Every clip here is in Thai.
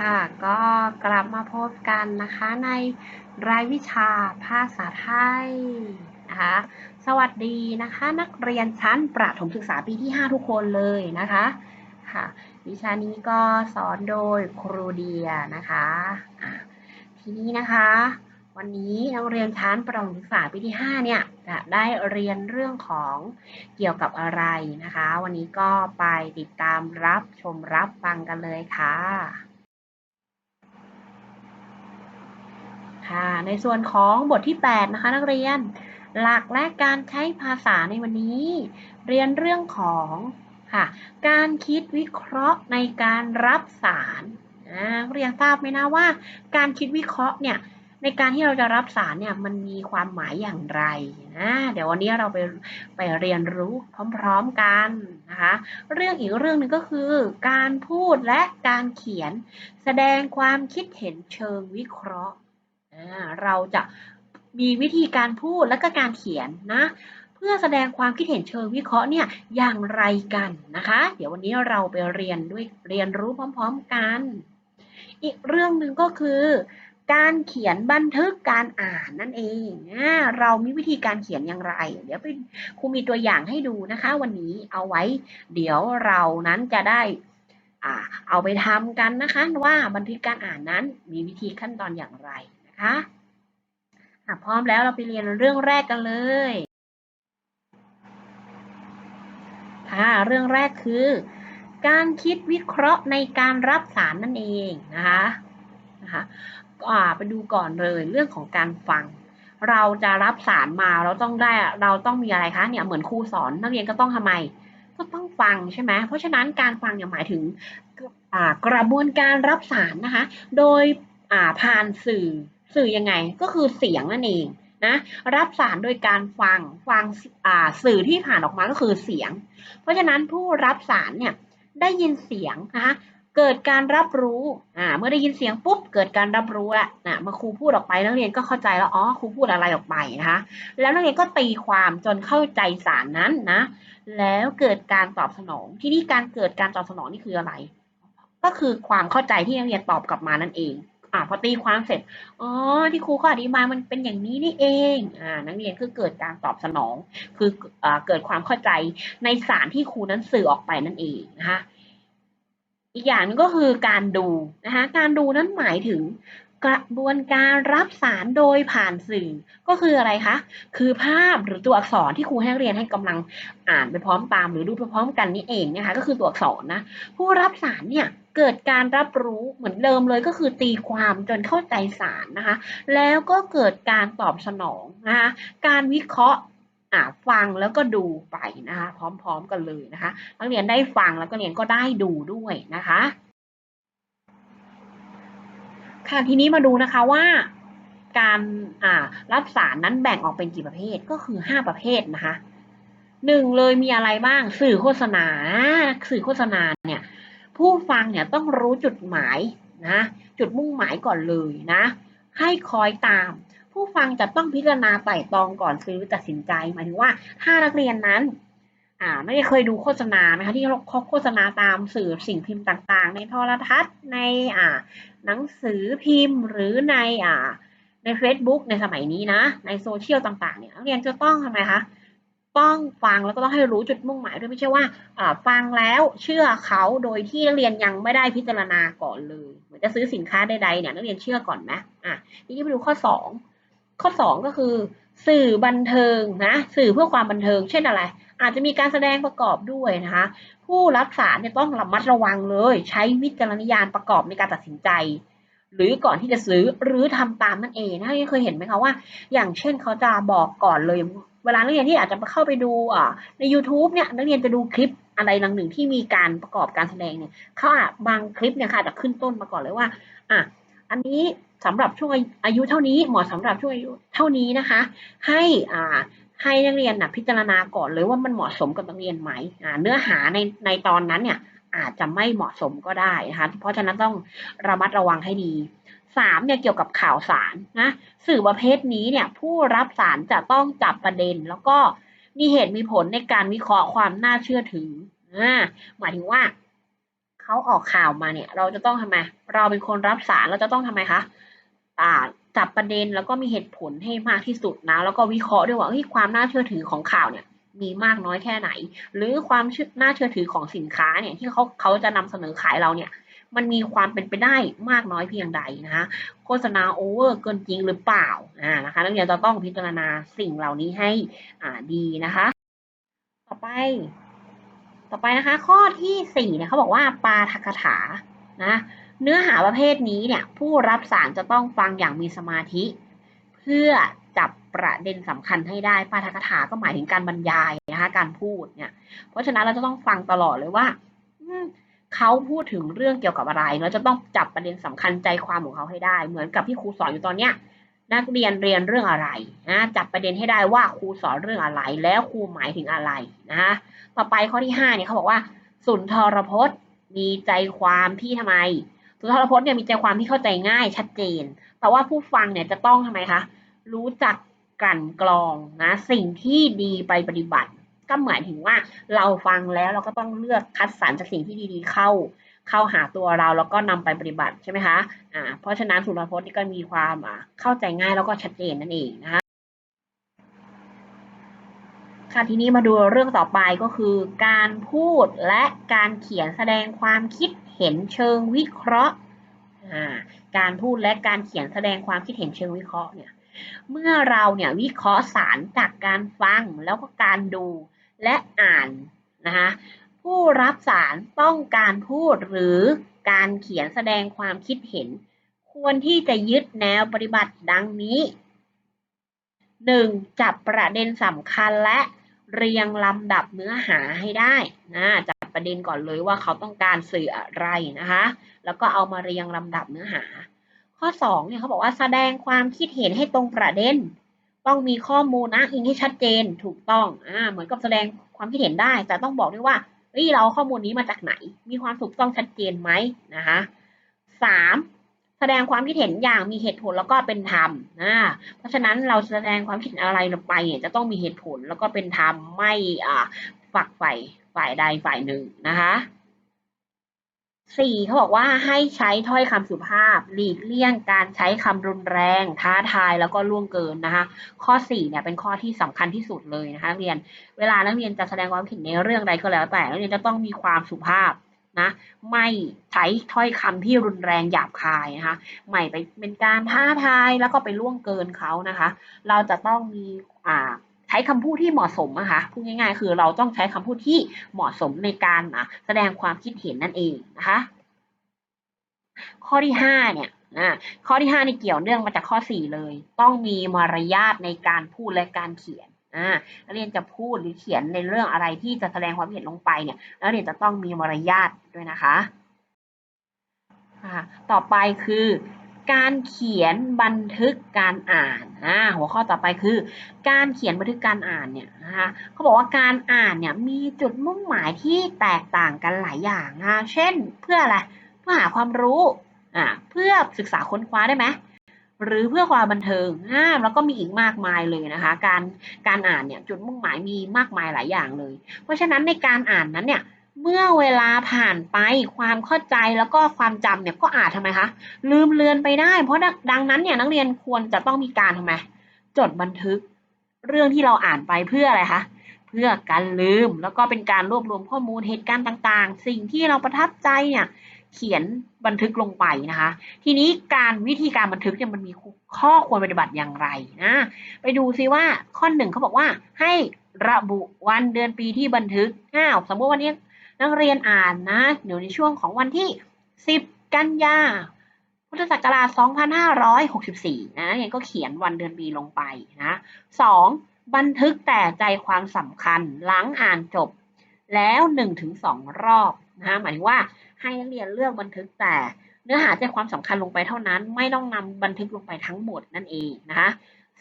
ค่ะ ก็กลับมาพบกันนะคะในรายวิชาภาษาไทยนะคะ สวัสดีนะคะนักเรียนชั้นประถมศึกษาปีที่ 5 ทุกคนเลยนะคะค่ะ วิชานี้ก็สอนโดยครูเดียนะคะะทีนี้นะคะ วันนี้นักเรียนชั้นประถมศึกษาปีที่ 5 เนี่ยจะได้เรียนเรื่องของเกี่ยวกับอะไรนะคะ วันนี้ก็ไปติดตามรับชมรับฟังกันเลยค่ะ ค่ะ ในส่วนของบทที่ 8 นะคะ นักเรียน หลักและการใช้ภาษาในวันนี้ เรียนเรื่องของค่ะ การคิดวิเคราะห์ในการรับสารนักเรียนทราบไหมนะว่า การคิดวิเคราะห์เนี่ยในการที่เราจะรับสารเนี่ยมันมีความหมายอย่างไรนะเดี๋ยววันนี้เราไปไปเรียนรู้พร้อมๆกันนะคะเรื่องอีกเรื่องหนึ่งก็คือ การพูดและการเขียน แสดงความคิดเห็นเชิงวิเคราะห์ เราจะมีวิธีการพูดและก็การเขียนนะ เพื่อแสดงความคิดเห็นเชิงวิเคราะห์เนี่ยอย่างไรกันนะคะ เดี๋ยววันนี้เราไปเรียนด้วยเรียนรู้พร้อม ๆกัน อีกเรื่องหนึ่งก็คือ การเขียนบันทึกการอ่านนั่นเองเรามีวิธีการเขียนอย่างไร เดี๋ยวไปครูมีตัวอย่างให้ดูนะคะ วันนี้เอาไว้ เดี๋ยวเรานั้นจะได้เอาไปทำกันนะคะว่าบันทึกการอ่านนั้นมีวิธีขั้นตอนอย่างไร นะคะอะพร้อมแล้วเราไปเรียนเรื่องแรกกันเลย ค่ะ เรื่องแรกคือ การคิดวิเคราะห์ในการรับสารนั่นเองนะคะนะคะไปดูก่อนเลยเรื่องของการฟัง เราจะรับสารมาเราต้องได้เราต้องมีอะไรคะเนี่ยเหมือนครูสอนนักเรียนก็ต้องทำไม ก็ต้องฟังใช่ไหมเพราะฉะนั้นการฟังเนี่ยหมายถึงกระบวนการรับสารนะคะ โดยผ่านสื่อ สื่อยังไงก็คือเสียงนั่นเองนะรับสารโดยการฟังฟังสื่อที่ผ่านออกมาก็คือเสียง เพราะฉะนั้นผู้รับสารเนี่ยได้ยินเสียงนะคะเกิดการรับรู้อ่าเมื่อได้ยินเสียงปุ๊บเกิดการรับรู้ละนะเมื่อครูพูดออกไปนักเรียนก็เข้าใจแล้วอ๋อครูพูดอะไรออกไปนะคะแล้วนักเรียนก็ตีความจนเข้าใจสารนั้นนะแล้วเกิดการตอบสนอง ที่นี่การเกิดการตอบสนองนี่คืออะไร ก็คือความเข้าใจที่นักเรียนตอบกลับมานั่นเอง อ่าพอตีความเสร็จอ๋อที่ครูเขาอธิบายมันเป็นอย่างนี้นี่เองอ่านักเรียนคือเกิดการตอบสนอง คืออ่าเกิดความเข้าใจในสารที่ครูนั้นสื่อออกไปนั่นเองนะคะอีกอย่างนึงก็คือการดูนะคะการดูนั้นหมายถึง กระบวนการรับสารโดยผ่านสื่อ ก็คืออะไรคะ คือภาพหรือตัวอักษรที่ครูให้เรียนให้กำลังอ่านไปพร้อมตาม หรือดูไปพร้อมกันนี่เองนะคะ ก็คือตัวอักษรนะ ผู้รับสารเนี่ยเกิดการรับรู้เหมือนเดิมเลยก็คือตีความจนเข้าใจสารนะคะ แล้วก็เกิดการตอบสนองนะคะ การวิเคราะห์อ่าฟังแล้วก็ดูไปนะคะ พร้อมๆกันเลยนะคะนักเรียนได้ฟังแล้วก็เรียนก็ได้ดูด้วยนะคะ ค่ะทีนี้มาดูนะคะว่าการรับสารนั้นแบ่งออกเป็นกี่ประเภทก็คือ 5 ประเภทนะคะหนึ่งเลยมีอะไรบ้างสื่อโฆษณา สื่อโฆษณาเนี่ยผู้ฟังเนี่ยต้องรู้จุดหมายนะจุดมุ่งหมายก่อนเลยนะให้คอยตาม ผู้ฟังจะต้องพิจารณาไต่ตรองก่อนซื้อตัดสินใจหมายถึงว่า ถ้านักเรียนนั้นอ่าไม่ได้เคยดูโฆษณาไหมคะที่เขาโฆษณาตามสื่อสิ่งพิมพ์ต่างๆ ในโทรทัศน์ในอ่า หนังสือพิมพ์หรือในอ่าใน Facebook ในสมัยนี้นะ ในโซเชียลต่างๆเนี่ยนักเรียนจะต้องทำไมคะต้องฟังแล้วก็ต้องให้รู้จุดมุ่งหมายด้วยไม่ใช่ว่าอ่าฟังแล้วเชื่อเขาโดยที่นักเรียนยังไม่ได้พิจารณาก่อนเลยเหมือนจะซื้อสินค้าใดๆเนี่ยนักเรียนเชื่อก่อนไหมอะทีนี้ไปดูข้อสองข้อสองก็คือ สื่อบันเทิงนะสื่อเพื่อความบันเทิง เช่นอะไร อาจจะมีการแสดงประกอบด้วยนะคะ ผู้รับสารเนี่ยต้องระมัดระวังเลย ใช้วิจารณญาณประกอบในการตัดสินใจ หรือก่อนที่จะซื้อหรือทำตามนั่นเองนะเคยเห็นไหมคะว่า อย่างเช่นเขาจะบอกก่อนเลย เวลานักเรียนที่อาจจะเข้าไปดูอ่าใน YouTube เนี่ยนักเรียนจะดูคลิปอะไรหนึ่งที่มีการประกอบการแสดงเนี่ยเขาอาจบางคลิปเนี่ยค่ะจะขึ้นต้นมาก่อนเลยว่าอะอันนี้สำหรับช่วงอายุเท่านี้เหมาะสำหรับช่วงอายุเท่านี้นะคะ ให้อ่า ให้นักเรียนนะพิจารณาก่อนเลยว่ามันเหมาะสมกับนักเรียนไหมเนื้อหาในในตอนนั้นเนี่ยอาจจะไม่เหมาะสมก็ได้นะคะเพราะฉะนั้นต้องระมัดระวังให้ดีสามเนี่ยเกี่ยวกับข่าวสารนะสื่อประเภทนี้เนี่ยผู้รับสารจะต้องจับประเด็น แล้วก็มีเหตุมีผลในการวิเคราะห์ความน่าเชื่อถืออ่าหมายถึงว่าเขาออกข่าวมาเนี่ย เราจะต้องทำไมเราเป็นคนรับสารเราจะต้องทำไมคะ จับประเด็นแล้วก็มีเหตุผลให้มากที่สุดนะ แล้วก็วิเคราะห์ด้วยว่าความน่าเชื่อถือของข่าวเนี่ยมีมากน้อยแค่ไหน หรือความเชื่อน่าเชื่อถือของสินค้าเนี่ยที่เขาเขาจะนำเสนอขายเราเนี่ยมันมีความเป็นไปได้มากน้อยเพียงใดนะคะโฆษณาโอเวอร์เกินจริงหรือเปล่าอ่านะคะนักเรียนจะต้องพิจารณาสิ่งเหล่านี้ให้อ่าดีนะคะ ต่อไป ต่อไปนะคะ ข้อที่สี่เนี่ยเขาบอกว่าปาทกถานะ เนื้อหาประเภทนี้เนี่ยผู้รับสารจะต้องฟังอย่างมีสมาธิ เพื่อจับประเด็นสำคัญให้ได้ปาทกถาก็หมายถึงการบรรยายนะคะการพูดเนี่ย เพราะฉะนั้นเราจะต้องฟังตลอดเลยว่าอืเขาพูดถึงเรื่องเกี่ยวกับอะไร เราจะต้องจับประเด็นสำคัญใจความของเขาให้ได้ เหมือนกับที่ครูสอนอยู่ตอนเนี้ยนักเรียนเรียนเรื่องอะไรนะจับประเด็นให้ได้ว่าครูสอนเรื่องอะไร แล้วครูหมายถึงอะไรนะคะต่อไปข้อที่ห้าเนี่ยเขาบอกว่า สุนทรพจน์ มีใจความที่ทำไม สุนทรพจน์เนี่ยมีใจความที่เข้าใจง่ายชัดเจน แต่ว่าผู้ฟังเนี่ยจะต้องทำไมคะ รู้จักกันกรองนะ สิ่งที่ดีไปปฏิบัติ ก็หมายถึงว่าเราฟังแล้วเราก็ต้องเลือกคัดสรรจากสิ่งที่ดีๆเข้า เข้าหาตัวเราแล้วก็นำไปปฏิบัติใช่ไหมคะอ่าเพราะฉะนั้นสุนทรพจน์นี่ก็มีความอ่าเข้าใจง่ายแล้วก็ชัดเจนนั่นเองนะคะค่ะทีนี้มาดูเรื่องต่อไปก็คือ การพูดและการเขียนแสดงความคิด เห็นเชิงวิเคราะห์ การพูดและการเขียนแสดงความคิดเห็นเชิงวิเคราะห์เนี่ยเมื่อเราเนี่ยวิเคราะห์สารจากการฟังแล้วก็การดูและอ่านนะคะผู้รับสารต้องการพูดหรือการเขียนแสดงความคิดเห็น ควรที่จะยึดแนวปฏิบัติดังนี้ 1. จับประเด็นสำคัญและเรียงลำดับเนื้อหาให้ได้นะจับ ประเด็นก่อนเลยว่าเขาต้องการสื่ออะไรนะคะ แล้วก็เอามาเรียงลำดับเนื้อหา ข้อ2เนี่ยเขาบอกว่าแสดงความคิดเห็นให้ตรงประเด็น ต้องมีข้อมูลอ้างอิงให้ชัดเจนถูกต้องอ่าเหมือนกับแสดงความคิดเห็นได้ แต่ต้องบอกด้วยว่าเฮ้ยเราข้อมูลนี้มาจากไหน มีความถูกต้องชัดเจนไหมนะคะสามแสดงความคิดเห็นอย่างมีเหตุผลแล้วก็เป็นธรรมอ่าเพราะฉะนั้นเราแสดงความคิดอะไรลงไปเนี่ยจะต้องมีเหตุผลแล้วก็เป็นธรรมไม่อ่าฝักใฝ่ ฝ่ายใดฝ่ายหนึ่งนะคะสี่เขาบอกว่าให้ใช้ถ้อยคำสุภาพ หลีกเลี่ยงการใช้คำรุนแรง ท้าทายแล้วก็ล่วงเกินนะคะ ข้อสี่เนี่ยเป็นข้อที่สำคัญที่สุดเลยนะคะนักเรียนเวลานักเรียนจะแสดงความคิดเห็นในเรื่องใดก็แล้ว แต่นักเรียนจะต้องมีความสุภาพนะไม่ใช้ถ้อยคำที่รุนแรงหยาบคายนะคะไม่ไปเป็นการท้าทายแล้วก็ไปล่วงเกินเขานะคะ เราจะต้องมีอ่า ใช้คำพูดที่เหมาะสมนะคะพูดง่ายๆ คือเราต้องใช้คำพูดที่เหมาะสมในการอะแสดงความคิดเห็นนั่นเองนะคะ ข้อที่ห้าเนี่ยนะข้อที่ห้านี่เกี่ยวเนื่องมาจากข้อสี่เลย ต้องมีมารยาทในการพูดและการเขียนอ่านักเรียนจะพูดหรือเขียนในเรื่องอะไรที่จะแสดงความเห็นลงไปเนี่ยนักเรียนจะต้องมีมารยาทด้วยนะคะ ต่อไปคือ การเขียนบันทึกการอ่านอ่าหัวข้อต่อไปคือ การเขียนบันทึกการอ่านเนี่ยนะคะเขาบอกว่าการอ่านเนี่ยมีจุดมุ่งหมายที่แตกต่างกันหลายอย่างนะเช่น เพื่ออะไรเพื่อหาความรู้อ่าเพื่อศึกษาค้นคว้าได้ไหมหรือเพื่อความบันเทิงอ่าแล้วก็มีอีกมากมายเลยนะคะ การการอ่านเนี่ยจุดมุ่งหมายมีมากมายหลายอย่างเลย เพราะฉะนั้นในการอ่านนั้นเนี่ย เมื่อเวลาผ่านไปความเข้าใจแล้วก็ความจำเนี่ยก็อาจทำไมคะลืมเลือนไปได้ เพราะดังนั้นเนี่ยนักเรียนควรจะต้องมีการทำไมจดบันทึกเรื่องที่เราอ่านไปเพื่ออะไรคะเพื่อการลืมแล้วก็เป็นการรวบรวมข้อมูลเหตุการณ์ต่างๆ สิ่งที่เราประทับใจเนี่ยเขียนบันทึกลงไปนะคะ ทีนี้การวิธีการบันทึกเนี่ยมันมีข้อควรปฏิบัติอย่างไรนะไปดูซิว่าข้อหนึ่งเขาบอกว่าให้ระบุวันเดือนปีที่บันทึกอ้าวสมมติวันนี้ นักเรียนอ่านนะเดี๋ยวในช่วงของวันที่ 10 กันยาพุทธศักราช 2564 นะยังก็เขียนวันเดือนปีลงไปนะสองบันทึกแต่ใจความสำคัญหลังอ่านจบ แล้ว 1-2 รอบนะหมายถึงว่าให้นักเรียนเลือกบันทึกแต่เนื้อหาใจความสำคัญลงไปเท่านั้น ไม่ต้องนำบันทึกลงไปทั้งหมดนั่นเองนะคะ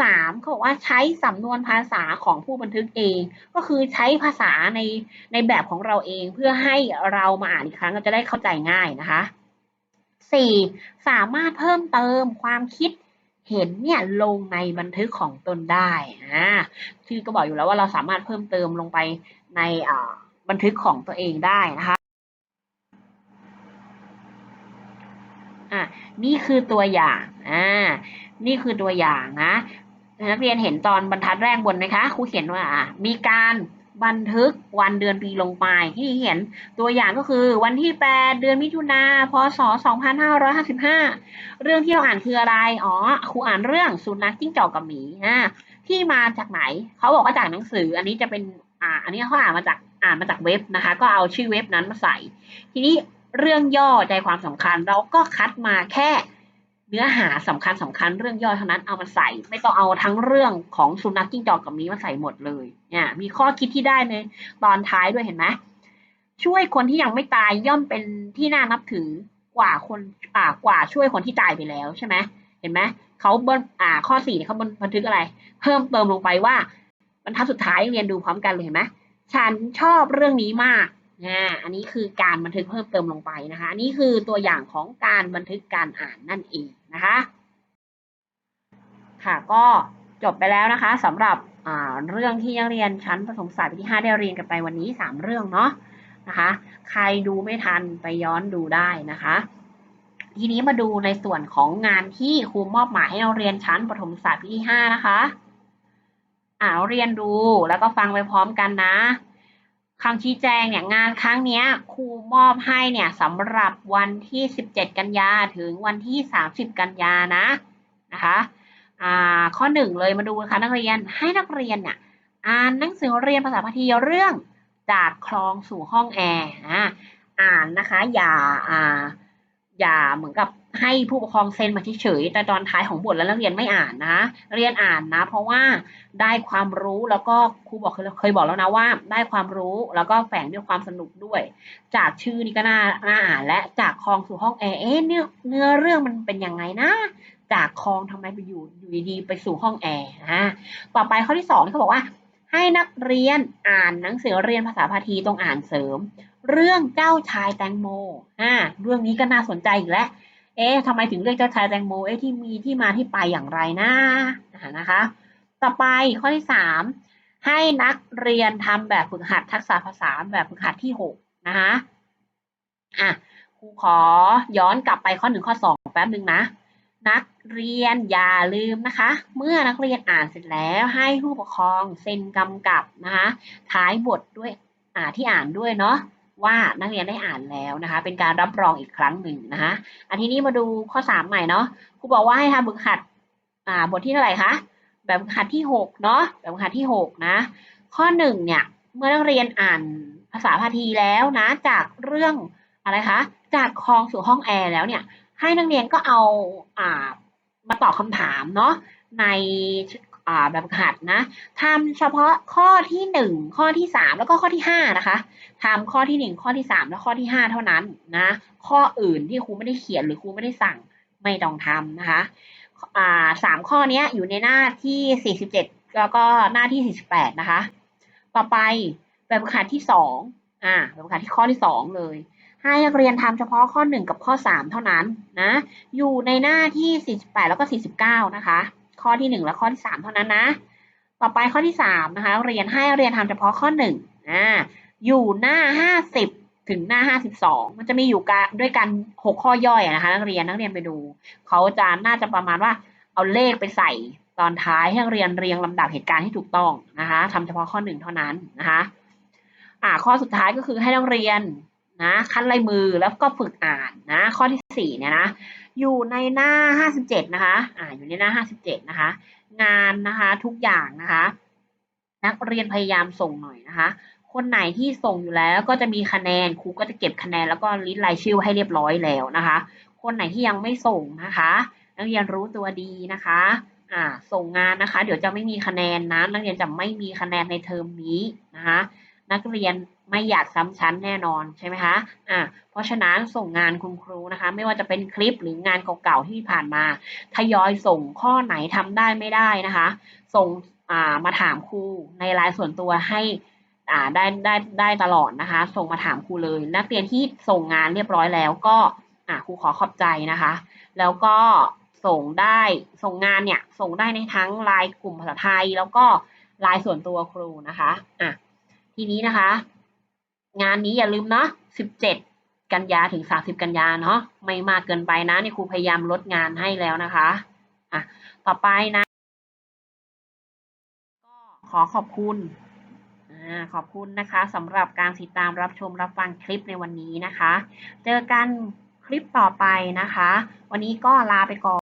สามเขาบอกว่าใช้สำนวนภาษาของผู้บันทึกเอง ก็คือใช้ภาษาในในแบบของเราเองเพื่อให้เรามาอ่านอีกครั้งเราจะได้เข้าใจง่ายนะคะสี่สามารถเพิ่มเติมความคิดเห็นเนี่ยลงในบันทึกของตนได้อ่าชื่อก็บอกอยู่แล้วว่าเราสามารถเพิ่มเติมลงไปในอ่าบันทึกของตัวเองได้นะคะนี่คือตัวอย่างอ่านี่คือตัวอย่างนะ นักเรียนเห็นตอนบรรทัดแรกบนไหมคะครูเขียนว่า มีการบันทึกวันเดือนปีลงไปที่เห็นตัวอย่างก็คือวันที่ 8 เดือนมิถุนาพศ 2555 เรื่องที่เราอ่านคืออะไร อ๋อครูอ่านเรื่องสุนัขจิ้งจอกกับหมีอ่าที่มาจากไหนเขาบอกว่าจากหนังสือ อันนี้จะเป็นอ่าอันนี้เขาอ่านมาจากอ่านมาจากเว็บนะคะ ก็เอาชื่อเว็บนั้นมาใส่ ทีนี้เรื่องย่อใจความสำคัญเราก็คัดมาแค่ เนื้อหาสำคัญสำคัญเรื่องย่อยเท่านั้นเอามาใส่ ไม่ต้องเอาทั้งเรื่องของสุนัขจิ้งจอกกับมีมาใส่หมดเลยเนี่ยมีข้อคิดที่ได้ในตอนท้ายด้วยเห็นไหมช่วยคนที่ยังไม่ตายย่อมเป็นที่น่านับถือกว่าคนอ่ากว่าช่วยคนที่ตายไปแล้วใช่ไหมเห็นไหมเขาบนอ่าข้อสี่เนี่ยเขาบนบันทึกอะไร เพิ่มเติมลงไปว่าบรรทัดสุดท้ายเรียนดูพร้อมกันเลยเห็นไหมฉันชอบเรื่องนี้มากอ่าอันนี้คือการบันทึกเพิ่มเติมลงไปนะคะ อันนี้คือตัวอย่างของการบันทึกการอ่านนั่นเอง นะคะ ค่ะก็จบไปแล้วนะคะสำหรับเรื่องที่นักเรียนชั้นประถมศึกษาปีที่ 5 ได้เรียนกันไปวันนี้ 3 เรื่องเนาะนะคะ ใครดูไม่ทันไปย้อนดูได้นะคะ ทีนี้มาดูในส่วนของงานที่ครูมอบหมายให้เราเรียนชั้นประถมศึกษาปีที่ 5 นะคะอ่าเรียนดูแล้วก็ฟังไปพร้อมกันนะ คำชี้แจงเนี่ยงานครั้งนี้ครูมอบให้เนี่ยสำหรับวันที่ 17 กันยาถึงวันที่ 30 กันยานะนะคะอ่าข้อหนึ่งเลยมาดูนะคะนักเรียนให้นักเรียนเนี่ยอ่านหนังสือเรียนภาษาพาทีเรื่องจากคลองสู่ห้องแอร์อ่าอ่านนะคะอย่าอ่าอย่าเหมือนกับ ให้ผู้ปกครองเซ็นมาเฉยๆแต่ตอนท้ายของบทแล้วนักเรียนไม่อ่านนะ เรียนอ่านนะ เพราะว่าได้ความรู้แล้วก็ครูบอกเคยบอกแล้วนะว่า ได้ความรู้แล้วก็แฝงด้วยความสนุกด้วย จากชื่อนี่ก็น่าน่าอ่านและจากคลองสู่ห้องแอร์เอ๊ะเนื้อเนื้อเรื่องมันเป็นยังไงนะจากคลองทำไมไปอยู่อยู่ดีๆไปสู่ห้องแอร์นะต่อไปข้อที่สองเขาบอกว่า ให้นักเรียนอ่านหนังสือเรียนภาษาพาทีตรงอ่านเสริม เรื่องเจ้าชายแตงโมอ่าเรื่องนี้ก็น่าสนใจอีกแล้ว เอ๊ะทำไมถึงเรียกเจ้าชายแตงโมเอ๊ะที่มีที่มาที่ไปอย่างไรนะนะคะ ต่อไปข้อที่สามให้นักเรียนทำแบบฝึกหัดทักษะภาษาแบบฝึกหัดที่หกนะคะอะครูขอย้อนกลับไปข้อหนึ่งข้อสองแป๊บหนึ่งนะ นักเรียนอย่าลืมนะคะ เมื่อนักเรียนอ่านเสร็จแล้วให้ผู้ปกครองเซ็นกำกับนะคะท้ายบทด้วยอ่าที่อ่านด้วยเนาะ ว่านักเรียนได้อ่านแล้วนะคะ เป็นการรับรองอีกครั้งหนึ่งนะคะอันทีนี้มาดูข้อสามใหม่เนาะครูบอกว่าให้ทำฝึกหัดอ่าบทที่เท่าไหร่คะแบบฝึกหัดที่หกเนาะแบบฝึกหัดที่หกนะข้อหนึ่งเนี่ยเมื่อนักเรียนอ่านภาษาพาทีแล้วนะจากเรื่องอะไรคะจากคลองสู่ห้องแอร์แล้วเนี่ยให้นักเรียนก็เอาอ่ามาตอบคำถามเนาะใน แบบหัดนะทำเฉพาะข้อที่หนึ่งข้อที่สามแล้วก็ข้อที่ห้านะคะทำข้อที่หนึ่งข้อที่สามและข้อที่ห้าเท่านั้นนะข้ออื่นที่ครูไม่ได้เขียนหรือครูไม่ได้สั่งไม่ต้องทำนะคะอ่าสามข้อนี้อยู่ในหน้าที่สี่สิบเจ็ดแล้วก็หน้าที่สี่สิบแปดนะคะ ต่อไปแบบฝึกหัดที่สองอ่าแบบฝึกหัดที่ข้อที่สองเลยให้นักเรียนทำเฉพาะข้อ 1 กับข้อ 3 เท่านั้นนะ อยู่ในหน้าที่ 48 แล้วก็ 49 นะคะ ข้อที่ 1 และข้อที่ 3 เท่านั้นนะ ต่อไปข้อที่ 3 นะคะ เรียนให้เรียนทำเฉพาะข้อ1อ่าอยู่หน้า 50 ถึงหน้า 52 มันจะมีอยู่กันด้วยกัน 6 ข้อย่อยนะคะนักเรียนนักเรียนไปดู เขาจะน่าจะประมาณว่าเอาเลขไปใส่ตอนท้ายให้นักเรียนเรียงลำดับเหตุการณ์ที่ถูกต้องนะคะทำเฉพาะข้อ 1 เท่านั้นนะคะอ่าข้อสุดท้ายก็คือให้นักเรียน นะคัดลายมือแล้วก็ฝึกอ่านนะ ข้อที่สี่เนี่ยนะอยู่ในหน้าห้าสิบเจ็ดนะคะอ่าอยู่ในหน้าห้าสิบเจ็ดนะคะ งานนะคะทุกอย่างนะคะ นักเรียนพยายามส่งหน่อยนะคะ คนไหนที่ส่งอยู่แล้วก็จะมีคะแนนครูก็จะเก็บคะแนนแล้วก็ลิสต์รายชื่อให้เรียบร้อยแล้วนะคะ คนไหนที่ยังไม่ส่งนะคะ นักเรียนรู้ตัวดีนะคะอ่าส่งงานนะคะ เดี๋ยวจะไม่มีคะแนนนะนักเรียนจะไม่มีคะแนนในเทอมนี้นะคะ นักเรียน ไม่อยากซ้ำชั้นแน่นอนใช่ไหมคะอ่าเพราะฉะนั้นส่งงานคุณครูนะคะ ไม่ว่าจะเป็นคลิปหรืองานเก่าๆที่ผ่านมา ทยอยส่งข้อไหนทำได้ไม่ได้นะคะ ส่งอ่ามาถามครูในไลน์ส่วนตัวให้อ่าได้ได้ได้ตลอดนะคะ ส่งมาถามครูเลย นักเรียนที่ส่งงานเรียบร้อยแล้วก็อ่าครูขอขอบใจนะคะ แล้วก็ส่งได้ส่งงานเนี่ยส่งได้ในทั้งไลน์กลุ่มภาษาไทย แล้วก็ไลน์ส่วนตัวครูนะคะอะทีนี้นะคะ งานนี้อย่าลืมเนาะ17 กันยาถึง 30 กันยาเนาะไม่มากเกินไปนะนี่ครูพยายามลดงานให้แล้วนะคะอะต่อไปนะก็ขอขอบคุณอขอบคุณนะคะสำหรับการติดตามรับชมรับฟังคลิปในวันนี้นะคะ เจอกันคลิปต่อไปนะคะ วันนี้ก็ลาไปก่อน